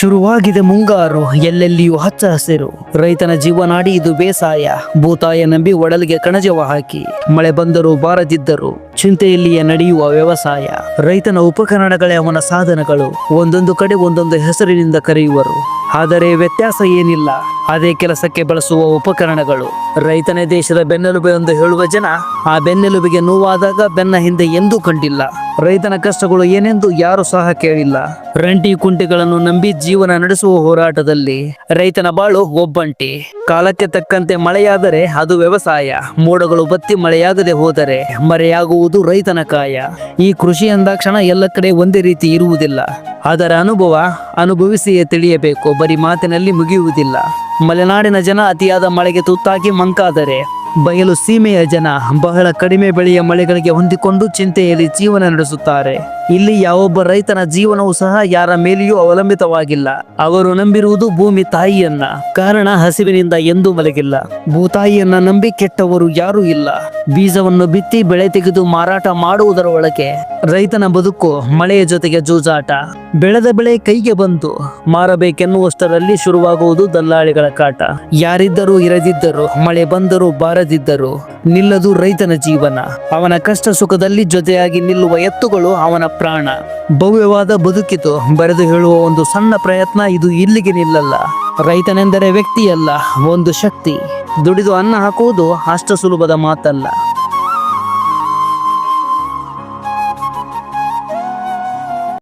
ಶುರುವಾಗಿದೆ ಮುಂಗಾರು. ಎಲ್ಲೆಲ್ಲಿಯೂ ಹಚ್ಚ ಹಸಿರು. ರೈತನ ಜೀವನಾಡಿ ಇದು ಬೇಸಾಯ. ಭೂತಾಯ ನಂಬಿ ಒಡಲಿಗೆ ಕಣಜವ ಹಾಕಿ. ಮಳೆ ಬಂದರೂ ಬಾರದಿದ್ದರು ಚಿಂತೆಯಲ್ಲಿಯೇ ನಡೆಯುವ ವ್ಯವಸಾಯ. ರೈತನ ಉಪಕರಣಗಳೇ ಅವನ ಸಾಧನಗಳು. ಒಂದೊಂದು ಕಡೆ ಒಂದೊಂದು ಹೆಸರಿನಿಂದ ಕರೆಯುವರು. ಆದರೆ ವ್ಯತ್ಯಾಸ ಏನಿಲ್ಲ. ಅದೇ ಕೆಲಸಕ್ಕೆ ಬಳಸುವ ಉಪಕರಣಗಳು. ರೈತನೇ ದೇಶದ ಬೆನ್ನೆಲುಬು ಎಂದು ಹೇಳುವ ಜನ ಆ ಬೆನ್ನೆಲುಬಿಗೆ ನೋವಾದಾಗ ಬೆನ್ನ ಹಿಂದೆ ಎಂದೂ ಕಂಡಿಲ್ಲ. ರೈತನ ಕಷ್ಟಗಳು ಏನೆಂದು ಯಾರು ಸಹ ಕೇಳಿಲ್ಲ. ರಂಟಿ ಕುಂಟೆಗಳನ್ನು ನಂಬಿ ಜೀವನ ನಡೆಸುವ ಹೋರಾಟದಲ್ಲಿ ರೈತನ ಬಾಳು ಒಬ್ಬಂಟಿ. ಕಾಲಕ್ಕೆ ತಕ್ಕಂತೆ ಮಳೆಯಾದರೆ ಅದು ವ್ಯವಸಾಯ. ಮೋಡಗಳು ಬತ್ತಿ ಮಳೆಯಾಗದೆ ಹೋದರೆ ಮರೆಯಾಗುವುದು ರೈತನ ಕಾಯ. ಈ ಕೃಷಿ ಅಂದಾಕ್ಷಣ ಎಲ್ಲ ಕಡೆ ಒಂದೇ ರೀತಿ ಇರುವುದಿಲ್ಲ. ಅದರ ಅನುಭವ ಅನುಭವಿಸಿಯೇ ತಿಳಿಯಬೇಕು. ಬರೀ ಮಾತಿನಲ್ಲಿ ಮುಗಿಯುವುದಿಲ್ಲ. ಮಲೆನಾಡಿನ ಜನ ಅತಿಯಾದ ಮಳೆಗೆ ತುತ್ತಾಗಿ ಮಂಕಾದರೆ ಬಯಲು ಸೀಮೆಯ ಜನ ಬಹಳ ಕಡಿಮೆ ಬೆಳೆಯ ಮಳೆಗಳಿಗೆ ಹೊಂದಿಕೊಂಡು ಚಿಂತೆಯಲ್ಲಿ ಜೀವನ ನಡೆಸುತ್ತಾರೆ. ಇಲ್ಲಿ ಯಾವೊಬ್ಬ ರೈತನ ಜೀವನವು ಸಹ ಯಾರ ಮೇಲೆಯೂ ಅವಲಂಬಿತವಾಗಿಲ್ಲ. ಅವರು ನಂಬಿರುವುದು ಭೂಮಿ ತಾಯಿಯನ್ನ. ಕಾರಣ ಹಸಿವಿನಿಂದ ಎಂದೂ ಮಲಗಿಲ್ಲ. ಭೂತಾಯಿಯನ್ನ ನಂಬಿ ಕೆಟ್ಟವರು ಯಾರೂ ಇಲ್ಲ. ಬೀಜವನ್ನು ಬಿತ್ತಿ ಬೆಳೆ ತೆಗೆದು ಮಾರಾಟ ಮಾಡುವುದರ ಒಳಗೆ ರೈತನ ಬದುಕು ಮಳೆಯ ಜೊತೆಗೆ ಜೂಜಾಟ. ಬೆಳೆದ ಬೆಳೆ ಕೈಗೆ ಬಂತು ಮಾರಬೇಕೆನ್ನುವಷ್ಟರಲ್ಲಿ ಶುರುವಾಗುವುದು ದಲ್ಲಾಳಿಗಳ ಕಾಟ. ಯಾರಿದ್ದರೂ ಇರದಿದ್ದರೂ, ಮಳೆ ಬಂದರೂ ಬಾರದಿದ್ದರೂ ನಿಲ್ಲದು ರೈತನ ಜೀವನ. ಅವನ ಕಷ್ಟ ಸುಖದಲ್ಲಿ ಜೊತೆಯಾಗಿ ನಿಲ್ಲುವ ಎತ್ತುಗಳು ಅವನ ಪ್ರಾಣ. ಭವ್ಯವಾದ ಬದುಕಿತು, ಬರೆದು ಹೇಳುವ ಒಂದು ಸಣ್ಣ ಪ್ರಯತ್ನ ಇದು ಇಲ್ಲಿಗೆ ನಿಲ್ಲಲ್ಲ. ರೈತನೆಂದರೆ ವ್ಯಕ್ತಿಯಲ್ಲ, ಒಂದು ಶಕ್ತಿ. ದುಡಿದು ಅನ್ನ ಹಾಕುವುದು ಅಷ್ಟು ಸುಲಭದ ಮಾತಲ್ಲ.